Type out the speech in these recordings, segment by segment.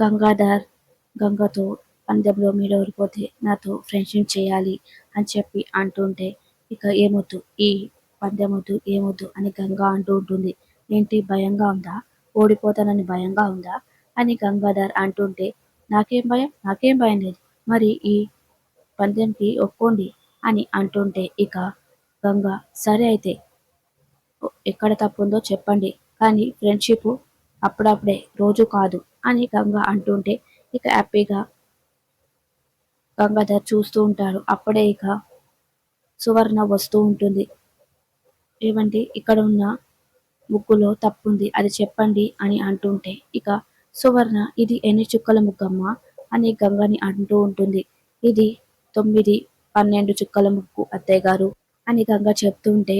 గంగాధర్ గంగతో పందెంలో మీరు ఓడిపోతే నాతో ఫ్రెండ్షిప్ చేయాలి అని చెప్పి అంటుంటే ఇక ఏమొద్దు ఈ పందెం వద్దు ఏమొద్దు అని గంగా అంటూ ఉంటుంది. ఏంటి భయంగా ఉందా? ఓడిపోతానని భయంగా ఉందా? అని గంగాధర్ అంటుంటే నాకేం భయం? నాకేం భయం లేదు. మరి ఈ పందెంకి ఒప్పుకోండి అని అంటుంటే ఇక గంగ సరే అయితే ఎక్కడ తప్పు ఉందో చెప్పండి. కానీ ఫ్రెండ్షిప్ అప్పుడప్పుడే రోజు కాదు అని గంగ అంటుంటే ఇక హ్యాపీగా గంగాధర్ చూస్తూ ఉంటారు. అప్పుడే ఇక సువర్ణ వస్తూ ఉంటుంది. ఏమంటే ఇక్కడ ఉన్న ముగ్గులో తప్పుంది అది చెప్పండి అని అంటుంటే ఇక సువర్ణ ఇది ఎన్ని చుక్కల ముగ్గమ్మ అని గంగని అంటూ ఉంటుంది. ఇది తొమ్మిది పన్నెండు చుక్కల ముగ్గు అత్తయ్య గారు అని గంగ చెప్తుంటే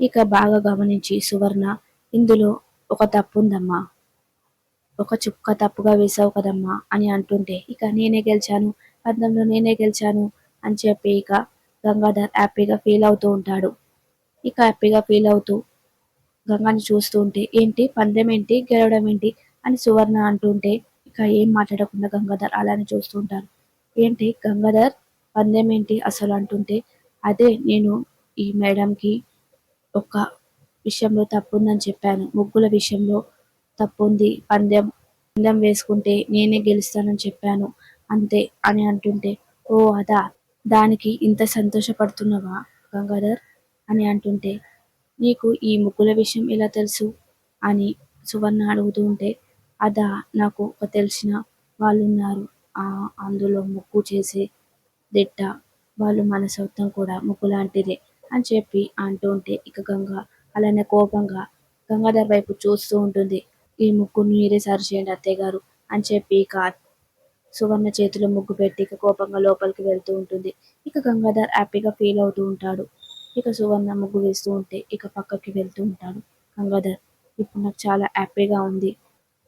ఇక బాగా గమనించి సువర్ణ ఇందులో ఒక తప్పుందమ్మా ఒక చుక్క తప్పుగా వేసావు కదమ్మా అని అంటుంటే ఇక నేనే గెలిచాను పందెంలో నేనే గెలిచాను అని చెప్పి ఇక గంగాధర్ హ్యాపీగా ఫీల్ అవుతూ ఉంటాడు. ఇక హ్యాపీగా ఫీల్ అవుతూ గంగాని చూస్తూ ఉంటే ఏంటి? పందెం ఏంటి? గెలవడం ఏంటి? అని సువర్ణ అంటుంటే ఇక ఏం మాట్లాడకుండా గంగాధర్ అలానే చూస్తూ ఉంటారు ఏంటి? గంగాధర్ పందెం ఏంటి? అసలు అంటుంటే అదే నేను ఈ మేడంకి ఒక విషయంలో తప్పు ఉందని చెప్పాను. ముగ్గుల విషయంలో తప్పు ఉంది పందెం పందెం వేసుకుంటే నేనే గెలుస్తానని చెప్పాను. అంతే అని అంటుంటే ఓ అదా దానికి ఇంత సంతోషపడుతున్నావా గంగాధర్? అని అంటుంటే నీకు ఈ ముగ్గుల విషయం ఎలా తెలుసు? అని సువర్ణ అడుగుతూ ఉంటే అదా నాకు ఒక తెలిసిన వాళ్ళు ఉన్నారు ఆ అందులో ముగ్గు చేసే దిట్ట వాళ్ళు మన సొంతం కూడా ముగ్గు లాంటిదే అని చెప్పి అంటూ ఉంటే ఇక గంగ అలానే కోపంగా గంగాధర్ వైపు చూస్తూ ఉంటుంది. ఈ ముగ్గును మీరే సరి చేయండి అత్తయ్య గారు అని చెప్పి ఇక సువర్ణ చేతిలో ముగ్గు పెట్టి ఇక కోపంగా లోపలికి వెళ్తూ ఉంటుంది. ఇక గంగాధర్ హ్యాపీగా ఫీల్ అవుతూ ఉంటాడు. ఇక సువర్ణ ముగ్గు వేస్తూ ఉంటే ఇక పక్కకి వెళ్తూ ఉంటాడు. గంగాధర్ ఇప్పుడు నాకు చాలా హ్యాపీగా ఉంది.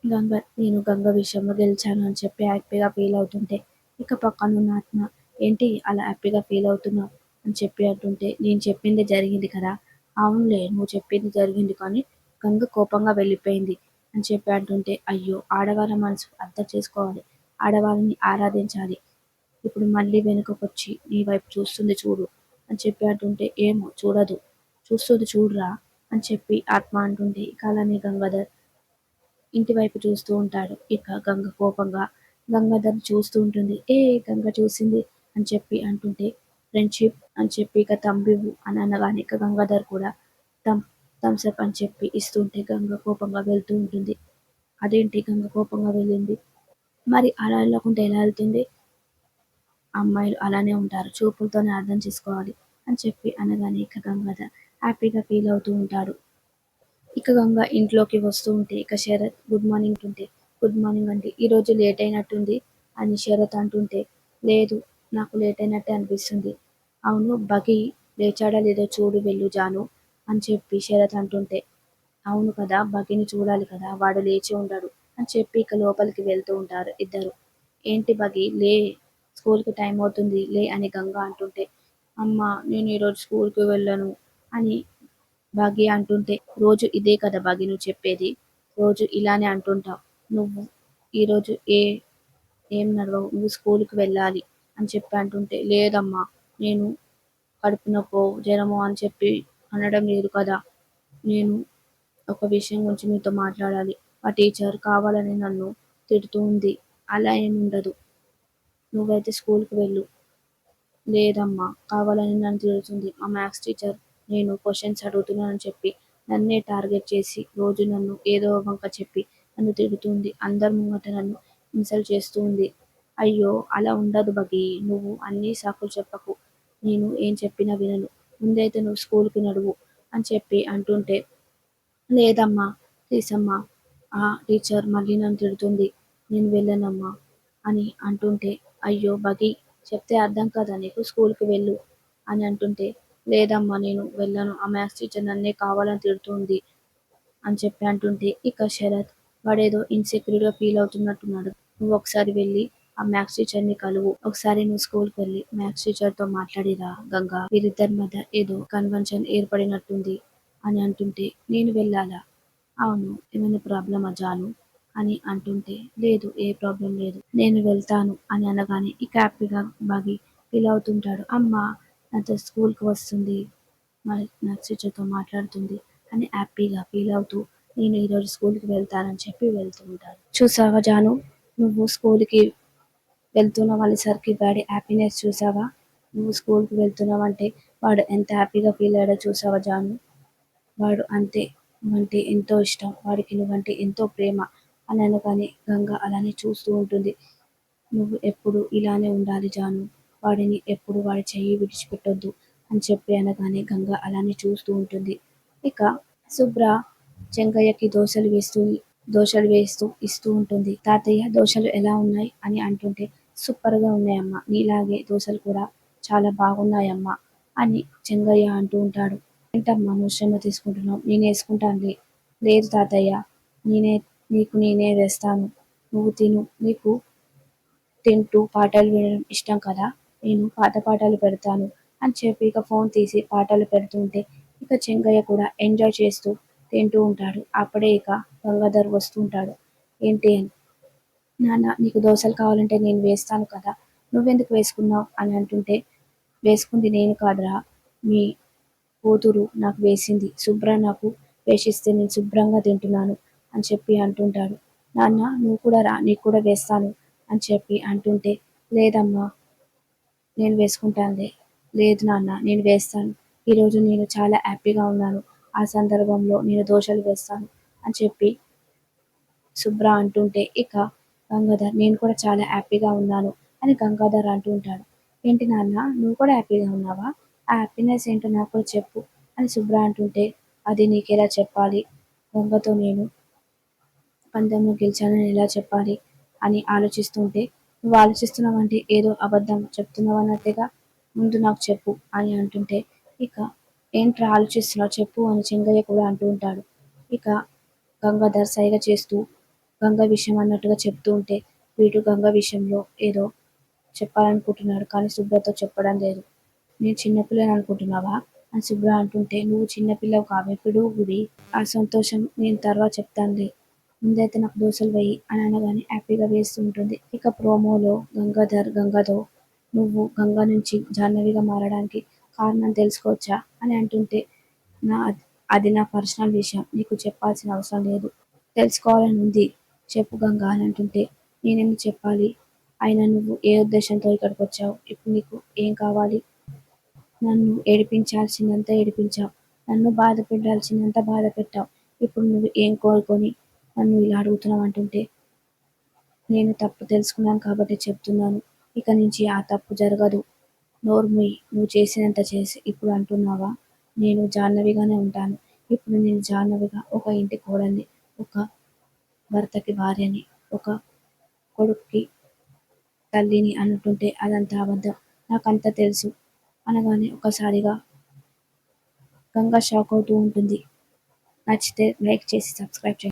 గంగ నేను గంగ విషయంలో గెలిచాను అని చెప్పి హ్యాపీగా ఫీల్ అవుతుంటే ఇక పక్కనున్న ఆత్మ ఏంటి అలా హ్యాపీగా ఫీల్ అవుతున్నావు? అని చెప్పి అంటుంటే నేను చెప్పింది జరిగింది కదా. అవునులే నువ్వు చెప్పింది జరిగింది కానీ గంగ కోపంగా వెళ్ళిపోయింది. అని చెప్పి అంటుంటే అయ్యో ఆడవాళ్ళ మనసు అర్థం చేసుకోవాలి. ఆడవాళ్ళని ఆరాధించాలి. ఇప్పుడు మళ్ళీ వెనుకకొచ్చి నీ వైపు చూస్తుంది చూడు అని చెప్పి అంటుంటే ఏమో చూడదు. చూస్తుంది చూడురా అని చెప్పి ఆత్మ అంటుంటే ఇక అలానే గంగాధర్ ఇంటి వైపు చూస్తూ ఉంటాడు. ఇక గంగ కోపంగా గంగాధర్ చూస్తూ ఉంటుంది. ఏ గంగ చూసింది అని చెప్పి అంటుంటే ఫ్రెండ్షిప్ అని చెప్పి ఇక తంబివు అని అనగానే ఇక గంగాధర్ కూడా తమ్ థమ్స్అప్ అని చెప్పి ఇస్తుంటే గంగ కోపంగా వెళ్తూ ఉంటుంది. అదేంటి గంగ కోపంగా వెళ్ళింది? మరి అలా వెళ్ళకుండా ఎలా వెళ్తుంది? అమ్మాయిలు అలానే ఉంటారు చూపులతోనే అర్థం చేసుకోవాలి అని చెప్పి అనగానే ఇక గంగాధర్ హ్యాపీగా ఫీల్ అవుతూ ఉంటాడు. ఇక గంగ ఇంట్లోకి వస్తూ ఉంటే ఇక శరత్ గుడ్ మార్నింగ్ ఉంటే గుడ్ మార్నింగ్ అంటే ఈరోజు లేట్ అయినట్టుంది అని శరత్ అంటుంటే లేదు నాకు లేట్ అయినట్టే అనిపిస్తుంది. అవును బగి లేచాడా లేదో చూడు వెళ్ళు జాను. అని చెప్పి శరత్ అంటుంటే అవును కదా బగ్గిని చూడాలి కదా వాడు లేచి ఉండడు అని చెప్పి ఇక లోపలికి వెళ్తూ ఉంటారు ఇద్దరు. ఏంటి బగి లే స్కూల్కి టైం అవుతుంది లే అని గంగ అంటుంటే అమ్మ నేను ఈరోజు స్కూల్కి వెళ్ళను అని భాగ్య అంటుంటే రోజు ఇదే కదా భాగ్య నువ్వు చెప్పేది. రోజు ఇలానే అంటుంటావు. నువ్వు ఈరోజు ఏ ఏం నడవవు నువ్వు స్కూల్కి వెళ్ళాలి అని చెప్పి అంటుంటే లేదమ్మా నేను కడుపు నొప్పో జ్వరమో అని చెప్పి అనడం లేదు కదా. నేను ఒక విషయం గురించి మీతో మాట్లాడాలి. ఆ టీచర్ కావాలని నన్ను తిడుతూ ఉంది. అలా ఏమి ఉండదు. నువ్వైతే స్కూల్కి వెళ్ళు. లేదమ్మా కావాలని నన్ను తిడుతుంది. మా మ్యాథ్స్ టీచర్ నేను క్వశ్చన్స్ అడుగుతున్నానని చెప్పి నన్నే టార్గెట్ చేసి రోజు నన్ను ఏదో వంక చెప్పి నన్ను తిడుతుంది. అందరి ముంగట నన్ను ఇన్సల్ట్ చేస్తూ ఉంది. అయ్యో అలా ఉండదు బగి. నువ్వు అన్ని సాకులు చెప్పకు. నేను ఏం చెప్పినా వినను. ముందైతే నువ్వు స్కూల్కి నడువు అని చెప్పి అంటుంటే లేదమ్మా తీసమ్మా ఆ టీచర్ మళ్ళీ నన్ను తిడుతుంది నేను వెళ్ళనమ్మా అని అంటుంటే అయ్యో బగి చెప్తే అర్థం కదా నీకు? స్కూల్కి వెళ్ళు అని అంటుంటే లేదమ్మా నేను వెళ్ళను ఆ మ్యాథ్స్ టీచర్ నన్నే కావాలని తిడుతుంది అని చెప్పి అంటుంటే ఇక శరత్ వాడేదో ఇన్సెక్యూర్గా ఫీల్ అవుతున్నట్టున్నాడు. నువ్వు ఒకసారి వెళ్ళి ఆ మ్యాథ్స్ టీచర్ని కలువు. ఒకసారి నువ్వు స్కూల్కి వెళ్ళి మ్యాథ్స్ టీచర్తో మాట్లాడిరా గంగా. వీరిద్దరి మధ్య ఏదో కన్వెన్షన్ ఏర్పడినట్టుంది అని అంటుంటే నేను వెళ్ళాలా? అవును ఏమైనా ప్రాబ్లమా జాను? అని అంటుంటే లేదు ఏ ప్రాబ్లం లేదు. నేను వెళ్తాను అని అనగానే ఇక హ్యాపీగా బాగి ఫీల్ అవుతుంటాడు. అమ్మ నాతో స్కూల్కి వస్తుంది. మరి నా టీచర్తో మాట్లాడుతుంది అని హ్యాపీగా ఫీల్ అవుతూ నేను ఈరోజు స్కూల్కి వెళ్తానని చెప్పి వెళ్తూ ఉంటాను చూసావా జాను? నువ్వు స్కూల్కి వెళ్తున్నావు అనేసరికి వాడి హ్యాపీనెస్ చూసావా? నువ్వు స్కూల్కి వెళ్తున్నావు అంటే వాడు ఎంత హ్యాపీగా ఫీల్ అయ్యాడో చూసావా జాను వాడు అంతే నువ్వంటే ఎంతో ఇష్టం. వాడికి నువ్వంటే ఎంతో ప్రేమ. అని అనగానే గంగ అలానే చూస్తూ ఉంటుంది. నువ్వు ఎప్పుడు ఇలానే ఉండాలి జాను వాడిని ఎప్పుడు వాడి చెయ్యి విడిచిపెట్టొద్దు అని చెప్పి అనగానే గంగ అలానే చూస్తూ ఉంటుంది. ఇక శుభ్ర చెంగయ్యకి దోశలు వేస్తూ దోశలు వేస్తూ ఇస్తూ ఉంటుంది. తాతయ్య దోశలు ఎలా ఉన్నాయి? అని అంటుంటే సూపర్గా ఉన్నాయమ్మా. నీలాగే దోశలు కూడా చాలా బాగున్నాయమ్మా అని చెంగయ్య అంటూ ఉంటాడు. ఏంటమ్మా నువ్వు శ్రమ తీసుకుంటున్నావు? నేను లేదు తాతయ్య నేనే నీకు నేనే వేస్తాను. నువ్వు తిను. నీకు తింటూ పాటలు వినడం ఇష్టం కదా? నేను పాత పాటలు పెడతాను అని చెప్పి ఇక ఫోన్ తీసి పాటలు పెడుతుంటే ఇక చెంగయ్య కూడా ఎంజాయ్ చేస్తూ తింటూ ఉంటాడు. అప్పుడే ఇక గంగాధర్ వస్తూ ఉంటాడు. ఏంటి అని నాన్న నీకు దోశలు కావాలంటే నేను వేస్తాను కదా. నువ్వెందుకు వేసుకున్నావు? అని అంటుంటే వేసుకుంది నేను కాదురా. మీ కూతురు నాకు వేసింది. శుభ్ర నాకు వేషిస్తే నేను శుభ్రంగా తింటున్నాను అని చెప్పి అంటుంటాడు. నాన్న నువ్వు కూడా రా నీకు కూడా వేస్తాను అని చెప్పి అంటుంటే లేదమ్మా నేను వేసుకుంటానులే. లేదు నాన్న నేను వేస్తాను. ఈరోజు నేను చాలా హ్యాపీగా ఉన్నాను. ఆ సందర్భంలో నేను దోశలు వేస్తాను అని చెప్పి శుభ్ర అంటుంటే ఇక గంగాధర్ నేను కూడా చాలా హ్యాపీగా ఉన్నాను అని గంగాధర్ అంటూ ఉంటాడు. ఏంటి నాన్న నువ్వు కూడా హ్యాపీగా ఉన్నావా? ఆ హ్యాపీనెస్ ఏంటో నాకు కూడా చెప్పు అని శుభ్ర అంటుంటే అది నీకెలా చెప్పాలి? గంగతో నేను పందెంలో గెలిచానని ఎలా చెప్పాలి అని ఆలోచిస్తుంటే నువ్వు ఆలోచిస్తున్నావంటే ఏదో అబద్ధం చెప్తున్నావు అన్నట్టుగా ముందు నాకు చెప్పు అని అంటుంటే ఇక ఏంట్రా ఆలోచిస్తున్నావు చెప్పు అని చెంగయ్య కూడా అంటూ ఉంటాడు. ఇక గంగాధర్ సైగ చేస్తూ గంగ విషయం అన్నట్టుగా చెప్తూ ఉంటే వీడు గంగ విషయంలో ఏదో చెప్పాలనుకుంటున్నాడు కానీ శుభ్రతో చెప్పడం లేదు. నేను చిన్నపిల్లని అనుకుంటున్నావా? అని శుభ్ర అంటుంటే నువ్వు చిన్నపిల్లవు కావెప్పుడు గుడి. ఆ సంతోషం నేను తర్వాత చెప్తానులే. ముందైతే నాకు దోశలు వేయి అని అనగానే హ్యాపీగా వేస్తూ ఉంటుంది. ఇక ప్రోమోలో గంగాధర్ గంగతో నువ్వు గంగా నుంచి జాహ్నవిగా మారడానికి కారణం తెలుసుకోవచ్చా? అని అంటుంటే నా అది నా పర్సనల్ విషయం. నీకు చెప్పాల్సిన అవసరం లేదు. తెలుసుకోవాలని ఉంది. చెప్పు గంగా అని అంటుంటే నేనేమి చెప్పాలి? అయినా నువ్వు ఏ ఉద్దేశంతో ఇక్కడికి వచ్చావు? ఇప్పుడు నీకు ఏం కావాలి? నన్ను ఏడిపించాల్సిందంత ఏడిపించావు. నన్ను బాధ పెట్టాల్సిందంత బాధ పెట్టావు. ఇప్పుడు నువ్వు ఏం కోరుకొని నన్ను ఇలా అడుగుతున్నావు అంటుంటే నేను తప్పు తెలుసుకున్నాను కాబట్టి చెప్తున్నాను. ఇక నుంచి ఆ తప్పు జరగదు. నోరు నువ్వు చేసినంత చేసి ఇప్పుడు అంటున్నావా? నేను జాహ్నవిగానే ఉంటాను. ఇప్పుడు నేను జాహ్నవిగా ఒక ఇంటి కోడల్ని ఒక భర్తకి భార్యని ఒక కొడుక్కి తల్లిని అంటుంటే అదంతా అబద్ధం. నాకంతా తెలుసు. అనగానే ఒకసారిగా గంగా షాక్ అవుతూ ఉంటుంది. నచ్చితే లైక్ చేసి సబ్స్క్రైబ్ చేయండి.